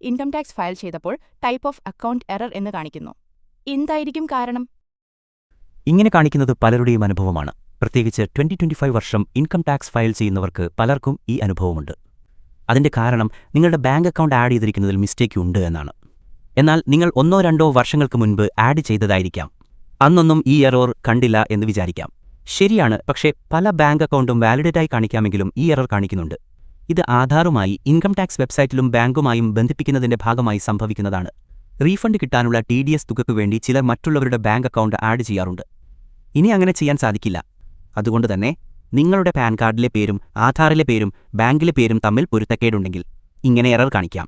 Income tax file ചെയ്തപ്പോൾ type of account error എന്ന് കാണിക്കുന്നു. എന്തായിരിക്കും കാരണം? ഇങ്ങനെ കാണിക്കുന്നത് പലരുടെയും അനുഭവമാണ്. പ്രത്യേകിച്ച് ട്വന്റി ട്വന്റി ഫൈവ് വർഷം ഇൻകം ടാക്സ് ഫയൽ ചെയ്യുന്നവർക്ക് പലർക്കും ഈ അനുഭവമുണ്ട്. അതിന്റെ കാരണം നിങ്ങളുടെ ബാങ്ക് അക്കൗണ്ട് ആഡ് ചെയ്തിരിക്കുന്നതിൽ മിസ്റ്റേക്ക് ഉണ്ട് എന്നാണ്. എന്നാൽ നിങ്ങൾ ഒന്നോ രണ്ടോ വർഷങ്ങൾക്ക് മുൻപ് ആഡ് ചെയ്തതായിരിക്കാം. അന്നൊന്നും ഈ എറർ കണ്ടില്ല എന്ന് വിചാരിക്കാം. ശരിയാണ് പക്ഷേ പല ബാങ്ക് അക്കൗണ്ടും വാലിഡേറ്റായി കാണിക്കാമെങ്കിലും ഈ എറർ കാണിക്കുന്നുണ്ട്. ഇത് ആധാറുമായി ഇൻകം ടാക്സ് വെബ്സൈറ്റിലും ബാങ്കുമായും ബന്ധിപ്പിക്കുന്നതിന്റെ ഭാഗമായി സംഭവിക്കുന്നതാണ്. റീഫണ്ട് കിട്ടാനുള്ള ടി ഡി എസ് തുകയ്ക്കു വേണ്ടി ചിലർ മറ്റുള്ളവരുടെ ബാങ്ക് അക്കൗണ്ട് ആഡ് ചെയ്യാറുണ്ട്. ഇനി അങ്ങനെ ചെയ്യാൻ സാധിക്കില്ല. അതുകൊണ്ട് തന്നെ നിങ്ങളുടെ പാൻ കാർഡിലെ പേരും ആധാറിലെ പേരും ബാങ്കിലെ പേരും തമ്മിൽ പൊരുത്തക്കേടുണ്ടെങ്കിൽ ഇങ്ങനെ എറർ കാണിക്കാം.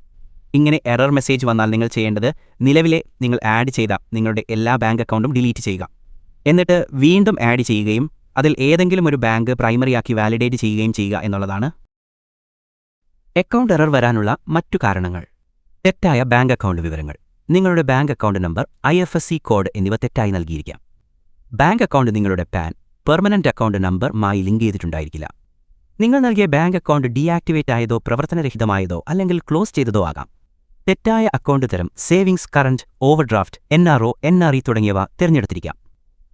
ഇങ്ങനെ എറർ മെസ്സേജ് വന്നാൽ നിങ്ങൾ ചെയ്യേണ്ടത് നിലവിലെ നിങ്ങൾ ആഡ് ചെയ്ത നിങ്ങളുടെ എല്ലാ ബാങ്ക് അക്കൗണ്ടും ഡിലീറ്റ് ചെയ്യുക. എന്നിട്ട് വീണ്ടും ആഡ് ചെയ്യുകയും അതിൽ ഏതെങ്കിലും ഒരു ബാങ്ക് പ്രൈമറിയാക്കി വാലിഡേറ്റ് ചെയ്യുകയും ചെയ്യുക എന്നുള്ളതാണ് അക്കൗണ്ട് എറർ വരാനുള്ള മറ്റു കാരണങ്ങൾ. തെറ്റായ ബാങ്ക് അക്കൗണ്ട് വിവരങ്ങൾ. നിങ്ങളുടെ bank account number I F S C code എന്നിവ തെറ്റായി നൽകിയിരിക്കാം. ബാങ്ക് അക്കൗണ്ട് നിങ്ങളുടെ പാൻ പെർമനന്റ് അക്കൗണ്ട് നമ്പറുമായി ലിങ്ക് ചെയ്തിട്ടുണ്ടായിരിക്കില്ല. നിങ്ങൾ നൽകിയ ബാങ്ക് അക്കൗണ്ട് ഡീആക്ടിവേറ്റ് ആയതോ പ്രവർത്തനരഹിതമായതോ അല്ലെങ്കിൽ ക്ലോസ് ചെയ്തതോ ആകാം. തെറ്റായ അക്കൗണ്ട് തരം savings current overdraft N R O N R E തുടങ്ങിയവ തിരഞ്ഞെടുത്തിരിക്കാം.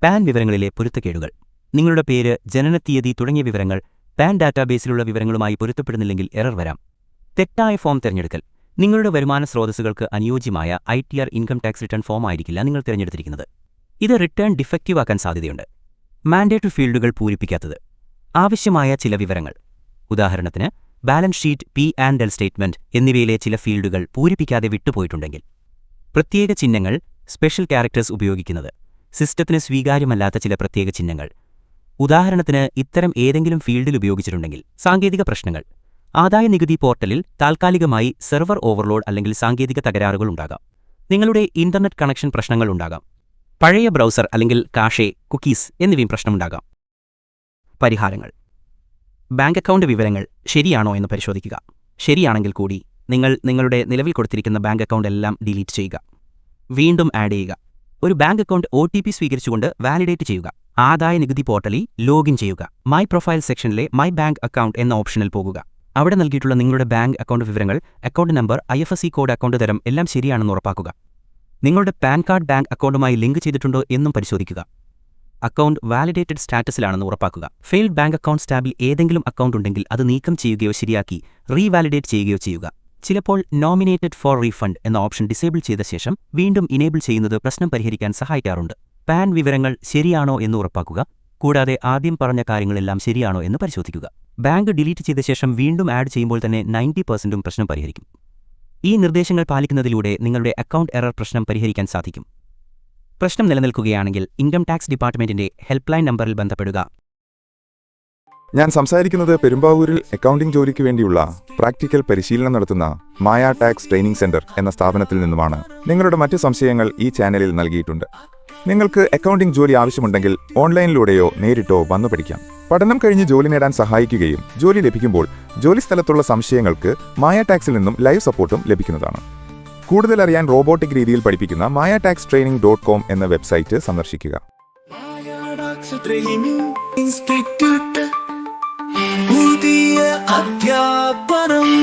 പാൻ വിവരങ്ങളിലെ പൊരുത്തക്കേടുകൾ. നിങ്ങളുടെ പേര് ജനനത്തീയതി തുടങ്ങിയ വിവരങ്ങൾ പാൻ ഡാറ്റാബേസിലുള്ള വിവരങ്ങളുമായി പൊരുത്തപ്പെടുന്നില്ലെങ്കിൽ എറർ വരാം. തെറ്റായ ഫോം തിരഞ്ഞെടുക്കൽ. നിങ്ങളുടെ വരുമാന സ്രോതസ്സുകൾക്ക് അനുയോജ്യമായ I T R income tax return form ആയിരിക്കില്ല നിങ്ങൾ തിരഞ്ഞെടുത്തിരിക്കുന്നത്. ഇത് റിട്ടേൺ ഡിഫക്റ്റീവ് ആക്കാൻ സാധ്യതയുണ്ട്. മാൻഡേറ്ററി ഫീൽഡുകൾ പൂരിപ്പിക്കാത്തത്. ആവശ്യമായ ചില വിവരങ്ങൾ. ഉദാഹരണത്തിന് balance sheet P and L statement എന്നിവയിലെ ചില ഫീൽഡുകൾ പൂരിപ്പിക്കാതെ വിട്ടുപോയിട്ടുണ്ടെങ്കിൽ. പ്രത്യേക ചിഹ്നങ്ങൾ സ്പെഷ്യൽ ക്യാരക്ടേഴ്സ് ഉപയോഗിക്കുന്നത്. സിസ്റ്റത്തിന് സ്വീകാര്യമല്ലാത്ത ചില പ്രത്യേക ചിഹ്നങ്ങൾ. ഉദാഹരണത്തിന് ഇത്തരം ഏതെങ്കിലും ഫീൽഡിൽ ഉപയോഗിച്ചിട്ടുണ്ടെങ്കിൽ സാങ്കേതിക പ്രശ്നങ്ങൾ. ആദായ നികുതി പോർട്ടലിൽ താൽക്കാലികമായി സെർവർ ഓവർലോഡ് അല്ലെങ്കിൽ സാങ്കേതിക തകരാറുകൾ ഉണ്ടാകാം. നിങ്ങളുടെ ഇന്റർനെറ്റ് കണക്ഷൻ പ്രശ്നങ്ങൾ ഉണ്ടാകാം. പഴയ ബ്രൗസർ അല്ലെങ്കിൽ കാഷെ കുക്കീസ് എന്നിവയും പ്രശ്നമുണ്ടാകാം. പരിഹാരങ്ങൾ. ബാങ്ക് അക്കൗണ്ട് വിവരങ്ങൾ ശരിയാണോ എന്ന് പരിശോധിക്കുക. ശരിയാണെങ്കിൽ കൂടി നിങ്ങൾ നിങ്ങളുടെ നിലവിൽ കൊടുത്തിരിക്കുന്ന ബാങ്ക് അക്കൗണ്ട് എല്ലാം ഡിലീറ്റ് ചെയ്യുക. വീണ്ടും ആഡ് ചെയ്യുക. ഒരു ബാങ്ക് അക്കൗണ്ട് ഒ സ്വീകരിച്ചുകൊണ്ട് വാലിഡേറ്റ് ചെയ്യുക. ആദായ നികുതി പോർട്ടലിൽ ലോഗിൻ ചെയ്യുക. മൈ പ്രൊഫൈൽ സെക്ഷനിലെ മൈ ബാങ്ക് അക്കൗണ്ട് എന്ന ഓപ്ഷനിൽ പോകുക. അവിടെ നൽകിയിട്ടുള്ള നിങ്ങളുടെ ബാങ്ക് അക്കൗണ്ട് വിവരങ്ങൾ account number I code account തരം എല്ലാം ശരിയാണെന്ന് ഉറപ്പാക്കുക. നിങ്ങളുടെ പാൻ കാർഡ് ബാങ്ക് അക്കൗണ്ടുമായി ലിങ്ക് ചെയ്തിട്ടുണ്ടോ എന്നും പരിശോധിക്കുക. അക്കൗണ്ട് വാലിഡേറ്റഡ് സ്റ്റാറ്റസിലാണെന്ന് ഉറപ്പാക്കുക. ഫെയിൽഡ് ബാങ്ക് അക്കൗണ്ട് ടാബിൽ ഏതെങ്കിലും അക്കൗണ്ട് ഉണ്ടെങ്കിൽ അത് നീക്കം ചെയ്യുകയോ ശരിയാക്കി റീവാലിഡേറ്റ് ചെയ്യുകയോ ചെയ്യുക. ചിലപ്പോൾ നോമിനേറ്റഡ് ഫോർ റീഫണ്ട് എന്ന ഓപ്ഷൻ ഡിസേബിൾ ചെയ്ത ശേഷം വീണ്ടും ഇനേബിൾ ചെയ്യുന്നത് പ്രശ്നം പരിഹരിക്കാൻ സഹായിക്കാറുണ്ട്. പാൻ വിവരങ്ങൾ ശരിയാണോ എന്ന് ഉറപ്പാക്കുക കൂടാതെ ആദ്യം പറഞ്ഞ കാര്യങ്ങളെല്ലാം ശരിയാണോ എന്ന് പരിശോധിക്കുക. ബാങ്ക് ഡിലീറ്റ് ചെയ്ത ശേഷം വീണ്ടും ആഡ് ചെയ്യുമ്പോൾ തന്നെ നയന്റി പെർസെന്റും പ്രശ്നം പരിഹരിക്കും. ഈ നിർദ്ദേശങ്ങൾ പാലിക്കുന്നതിലൂടെ നിങ്ങളുടെ അക്കൗണ്ട് എറർ പ്രശ്നം പരിഹരിക്കാൻ സാധിക്കും. പ്രശ്നം നിലനിൽക്കുകയാണെങ്കിൽ ഇൻകം ടാക്സ് ഡിപ്പാർട്ട്മെന്റിന്റെ ഹെൽപ്പ് ലൈൻ നമ്പറിൽ ബന്ധപ്പെടുക. ഞാൻ സംസാരിക്കുന്നത് പെരുമ്പാവൂരിൽ അക്കൗണ്ടിംഗ് ജോലിക്ക് വേണ്ടിയുള്ള പ്രാക്ടിക്കൽ പരിശീലനം നടത്തുന്ന മായ ടാക്സ് ട്രെയിനിംഗ് സെന്റർ എന്ന സ്ഥാപനത്തിൽ നിന്നുമാണ്. നിങ്ങളുടെ മറ്റ് സംശയങ്ങൾ ഈ ചാനലിൽ നൽകിയിട്ടുണ്ട്. നിങ്ങൾക്ക് അക്കൗണ്ടിംഗ് ജോലി ആവശ്യമുണ്ടെങ്കിൽ ഓൺലൈനിലൂടെയോ നേരിട്ടോ വന്നു പഠിക്കാം. പഠനം കഴിഞ്ഞ് ജോലി നേടാൻ സഹായിക്കുകയും ജോലി ലഭിക്കുമ്പോൾ ജോലി സ്ഥലത്തുള്ള സംശയങ്ങൾക്ക് മായ ടാക്സിൽ നിന്നും ലൈവ് സപ്പോർട്ടും ലഭിക്കുന്നതാണ്. കൂടുതൽ അറിയാൻ റോബോട്ടിക് രീതിയിൽ പഠിപ്പിക്കുന്ന Maya tax training dot com എന്ന വെബ്സൈറ്റ് സന്ദർശിക്കുക. അധ്യാപനം.